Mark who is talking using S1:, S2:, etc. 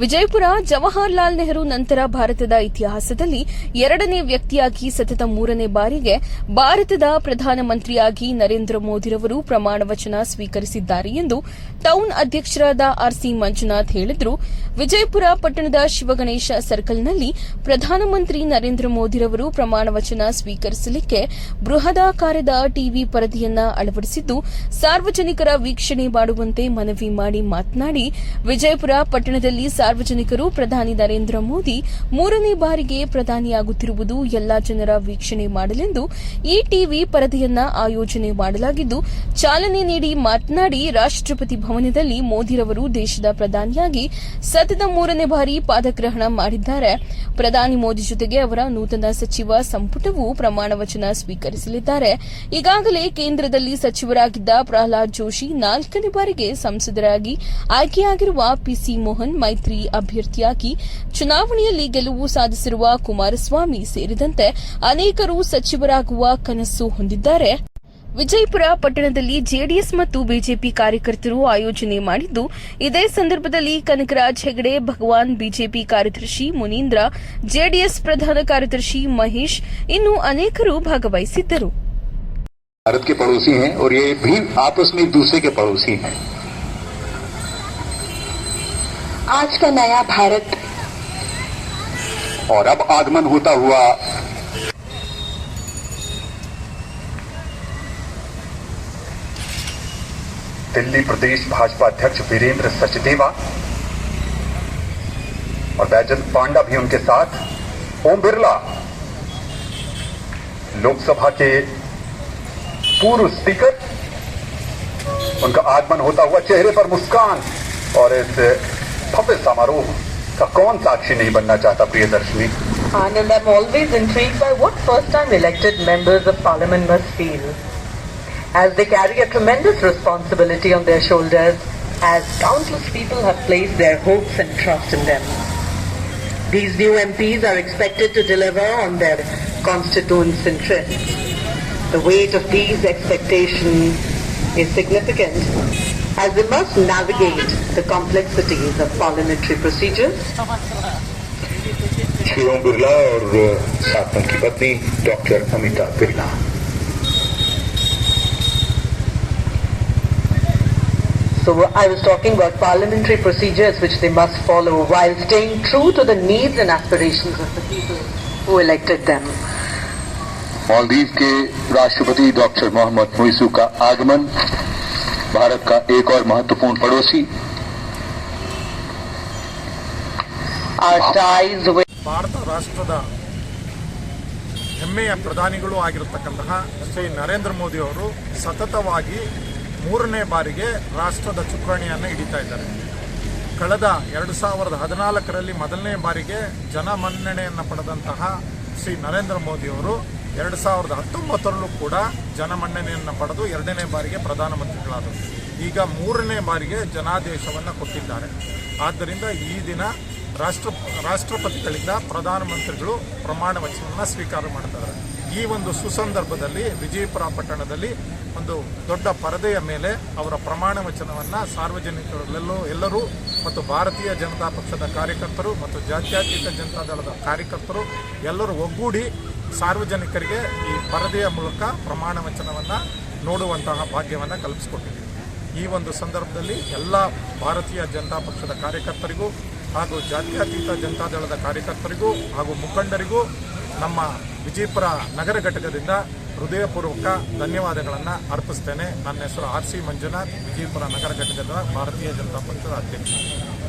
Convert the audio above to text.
S1: ವಿಜಯಪುರ ಜವಾಹರ್ಲಾಲ್ ನೆಹರು ನಂತರ ಭಾರತದ ಇತಿಹಾಸದಲ್ಲಿ ಎರಡನೇ ವ್ಯಕ್ತಿಯಾಗಿ ಸತತ ಮೂರನೇ ಬಾರಿಗೆ ಭಾರತದ ಪ್ರಧಾನಮಂತ್ರಿಯಾಗಿ ನರೇಂದ್ರ ಮೋದಿರವರು ಪ್ರಮಾಣ ವಚನ ಸ್ವೀಕರಿಸಿದ್ದಾರೆ ಎಂದು ಟೌನ್ ಅಧ್ಯಕ್ಷರಾದ ಆರ್ಸಿ ಮಂಜುನಾಥ್ ಹೇಳಿದರು. ವಿಜಯಪುರ ಪಟ್ಟಣದ ಶಿವಗಣೇಶ ಸರ್ಕಲ್ನಲ್ಲಿ ಪ್ರಧಾನಮಂತ್ರಿ ನರೇಂದ್ರ ಮೋದಿರವರು ಪ್ರಮಾಣ ವಚನ ಸ್ವೀಕರಿಸಲಿಕ್ಕೆ ಬೃಹದಾಕಾರದ ಟಿವಿ ಪರದೆಯನ್ನ ಅಳವಡಿಸಿದ್ದು, ಸಾರ್ವಜನಿಕರ ವೀಕ್ಷಣೆ ಮಾಡುವಂತೆ ಮನವಿ ಮಾಡಿ ಮಾತನಾಡಿ, ವಿಜಯಪುರ ಪಟ್ಟಣದಲ್ಲಿ ಸಾರ್ವಜನಿಕರು, ಪ್ರಧಾನಿ ನರೇಂದ್ರ ಮೋದಿ ಮೂರನೇ ಬಾರಿಗೆ ಪ್ರಧಾನಿಯಾಗುತ್ತಿರುವುದು ಎಲ್ಲಾ ಜನರ ವೀಕ್ಷಣೆ ಮಾಡಲೆಂದು ಈ ಟಿವಿ ಪರದೆಯನ್ನ ಆಯೋಜನೆ ಮಾಡಲಾಗಿದ್ದು, ಚಾಲನೆ ನೀಡಿ ಮಾತನಾಡಿ ರಾಷ್ಟ್ರಪತಿ ಭವನದಲ್ಲಿ ಮೋದಿರವರು ದೇಶದ ಪ್ರಧಾನಿಯಾಗಿ ಸತತ ಮೂರನೇ ಬಾರಿ ಪಾದಗ್ರಹಣ ಮಾಡಿದ್ದಾರೆ. ಪ್ರಧಾನಿ ಮೋದಿ ಜೊತೆಗೆ ಅವರ ನೂತನ ಸಚಿವ ಸಂಪುಟವು ಪ್ರಮಾಣ ವಚನ ಸ್ವೀಕರಿಸಲಿದ್ದಾರೆ. ಈಗಾಗಲೇ ಕೇಂದ್ರದಲ್ಲಿ ಸಚಿವರಾಗಿದ್ದ ಪ್ರಹ್ಲಾದ್ ಜೋಶಿ ನಾಲ್ಕನೇ ಬಾರಿಗೆ ಸಂಸದರಾಗಿ ಆಯ್ಕೆಯಾಗಿರುವ ಪಿಸಿ ಮೋಹನ್, ಮೈತ್ರಿ ಅಭ್ಯರ್ಥಿಯಾಗಿ ಚುನಾವಣೆಯಲ್ಲಿ ಗೆಲುವು ಸಾಧಿಸಿರುವ ಕುಮಾರಸ್ವಾಮಿ ಸೇರಿದಂತೆ ಅನೇಕರು ಸಚಿವರಾಗುವ ಕನಸು ಹೊಂದಿದ್ದಾರೆ ವಿಜಯಪುರ ಪಟ್ಟಣದಲ್ಲಿ ಜೆಡಿಎಸ್ ಮತ್ತು ಬಿಜೆಪಿ ಕಾರ್ಯಕರ್ತರು ಆಯೋಜನೆ ಮಾಡಿದ್ದು ಇದೇ ಸಂದರ್ಭದಲ್ಲಿ ಕನಕರಾಜ್ ಹೆಗಡೆ ಭಗವಾನ್ ಬಿಜೆಪಿ ಕಾರ್ಯದರ್ಶಿ ಮುನೀಂದ್ರ ಜೆಡಿಎಸ್ ಪ್ರಧಾನ ಕಾರ್ಯದರ್ಶಿ ಮಹೇಶ್ ಇನ್ನು ಅನೇಕರು ಭಾಗವಹಿಸಿದ್ದರು
S2: भारत के पड़ोसी हैं और ये भी आपस में एक दूसरे के पड़ोसी हैं
S3: आज का नया भारत।
S2: और अब आगमन होता हुआ। दिल्ली प्रदेश भाजपा अध्यक्ष वीरेंद्र सचदेवा और बैजंत पांडा भी उनके साथ। ओम बिरला। लोकसभा के पूर्व स्पीकर। उनका आगमन होता हुआ चेहरे पर मुस्कान और इस भव्य समारोह का कौन साक्षी नहीं बनना चाहता प्रिय दर्शनी
S3: and I'm always intrigued by what first-time elected members of parliament must feel as they carry a tremendous responsibility on their shoulders as countless people have placed their hopes and trust in them. These new MPs are expected to deliver on their constituents' interests. The weight of these expectations is significant as they must navigate the complexities of parliamentary procedures
S2: Shri Om Birla और साथ उनकी पत्नी doctor Amita Birla
S3: So I was talking about parliamentary procedures which they must follow while staying true to the needs and aspirations of the people who elected them.
S2: Maldives के राष्ट्रपति doctor Mohammad मुइसू का आगमन भारत का एक और महत्वपूर्ण पड़ोसी
S3: Our ties with
S4: ಭಾರತ ರಾಷ್ಟ್ರದ ಹೆಮ್ಮೆಯ ಪ್ರಧಾನಿಗಳು ಆಗಿರತಕ್ಕಂತಹ ಶ್ರೀ ನರೇಂದ್ರ ಮೋದಿ ಅವರು ಸತತವಾಗಿ ಮೂರನೇ ಬಾರಿಗೆ ರಾಷ್ಟ್ರದ ಚುಕ್ಕಾಣಿಯನ್ನು ಹಿಡಿತಾ ಇದ್ದಾರೆ ಕಳೆದ ಎರಡು ಸಾವಿರದ ಹದಿನಾಲ್ಕರಲ್ಲಿ ಮೊದಲನೇ ಬಾರಿಗೆ ಜನಮನ್ನಣೆಯನ್ನು ಪಡೆದಂತಹ ಶ್ರೀ ನರೇಂದ್ರ ಮೋದಿಯವರು ಎರಡು ಸಾವಿರದ ಹತ್ತೊಂಬತ್ತರಲ್ಲೂ ಕೂಡ ಜನಮನ್ನಣೆಯನ್ನು ಪಡೆದು ಎರಡನೇ ಬಾರಿಗೆ ಪ್ರಧಾನಮಂತ್ರಿಗಳಾದರು. ಈಗ ಮೂರನೇ ಬಾರಿಗೆ ಜನಾದೇಶವನ್ನು ಕೊಟ್ಟಿದ್ದಾರೆ. ಆದ್ದರಿಂದ ಈ ದಿನ ರಾಷ್ಟ್ರ, ರಾಷ್ಟ್ರಪತಿಗಳಿಂದ ಪ್ರಧಾನಮಂತ್ರಿಗಳು ಪ್ರಮಾಣ ವಚನವನ್ನು ಸ್ವೀಕಾರ ಮಾಡ್ತಾರೆ. ಈ ಒಂದು ಸುಸಂದರ್ಭದಲ್ಲಿ, ವಿಜಯಪುರ ಪಟ್ಟಣದಲ್ಲಿ ಒಂದು ದೊಡ್ಡ ಪರದೆಯ ಮೇಲೆ ಅವರ ಪ್ರಮಾಣ ವಚನವನ್ನು ಸಾರ್ವಜನಿಕರಲ್ಲೆಲ್ಲೋ ಎಲ್ಲರೂ ಮತ್ತು ಭಾರತೀಯ ಜನತಾ ಪಕ್ಷದ ಕಾರ್ಯಕರ್ತರು ಮತ್ತು ಜಾತ್ಯತೀತ ಜನತಾದಳದ ಕಾರ್ಯಕರ್ತರು ಎಲ್ಲರೂ ಒಗ್ಗೂಡಿ ಸಾರ್ವಜನಿಕರಿಗೆ ಈ ಪರದೆಯ ಮೂಲಕ ಪ್ರಮಾಣ ವಚನವನ್ನು ನೋಡುವಂತಹ ಭಾಗ್ಯವನ್ನು ಕಲ್ಪಿಸಿಕೊಟ್ಟಿದ್ದೀವಿ ಈ ಒಂದು ಸಂದರ್ಭದಲ್ಲಿ ಎಲ್ಲ ಭಾರತೀಯ ಜನತಾ ಪಕ್ಷದ ಕಾರ್ಯಕರ್ತರಿಗೂ ಹಾಗೂ ಜಾತ್ಯತೀತ ಜನತಾದಳದ ಕಾರ್ಯಕರ್ತರಿಗೂ ಹಾಗೂ ಮುಖಂಡರಿಗೂ ನಮ್ಮ ವಿಜಯಪುರ ನಗರ ಘಟಕದಿಂದ ಹೃದಯಪೂರ್ವಕ ಧನ್ಯವಾದಗಳನ್ನು ಅರ್ಪಿಸ್ತೇನೆ. ನನ್ನ ಹೆಸರು ಆರ್ ಸಿ ಮಂಜುನಾಥ್, ವಿಜಯಪುರ ನಗರ ಘಟಕದ ಭಾರತೀಯ ಜನತಾ ಪಕ್ಷದ ಅಧ್ಯಕ್ಷ.